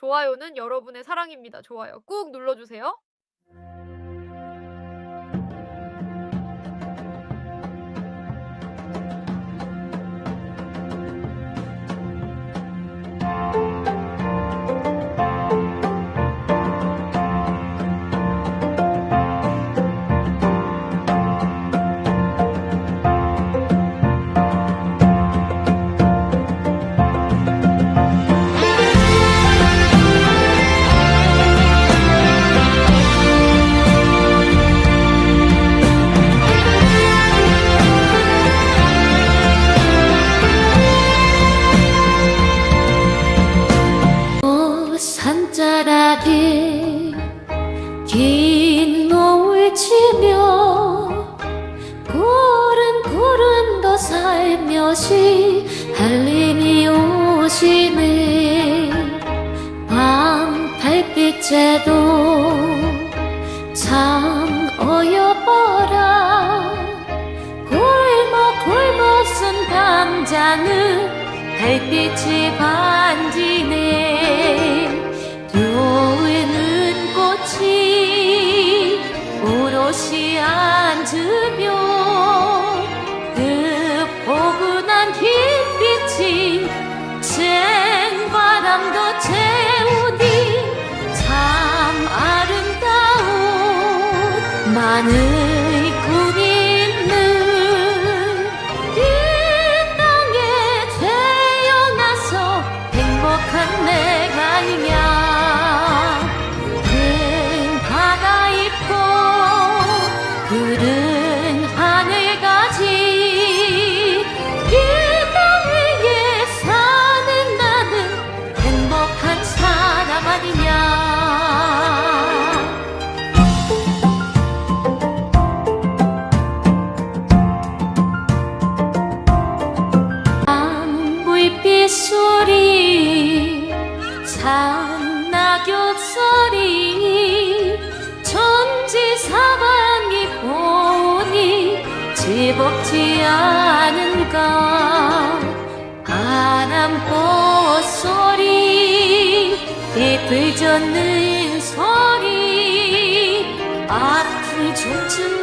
좋아요는 여러분의 사랑입니다. 좋아요 꾹 눌러주세요. 산자락에 긴 노을 치며 고른고른 더 살며시 할림이 오시네. 밤 달빛에도 참 어여뻐라. 골목 골목 쓴 담장은 달빛이 반지 앉으며 그 포근한 흰빛이 생바람도 채우니 참 아름다운 많은 산낙엽 소리 천지사방이 보니 즐겁지 않은가? 바람꽃 소리 잎을 젓는 소리 아픈 춤춘도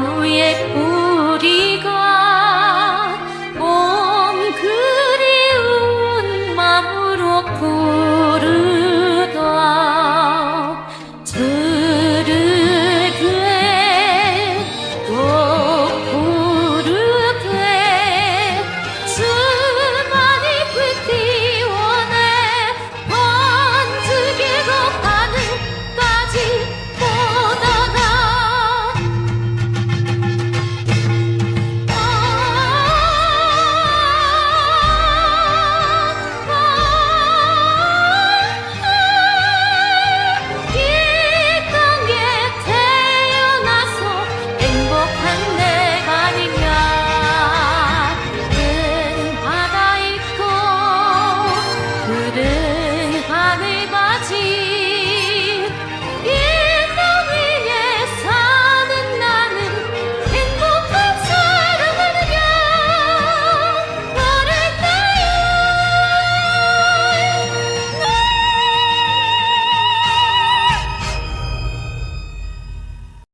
မူရဲ့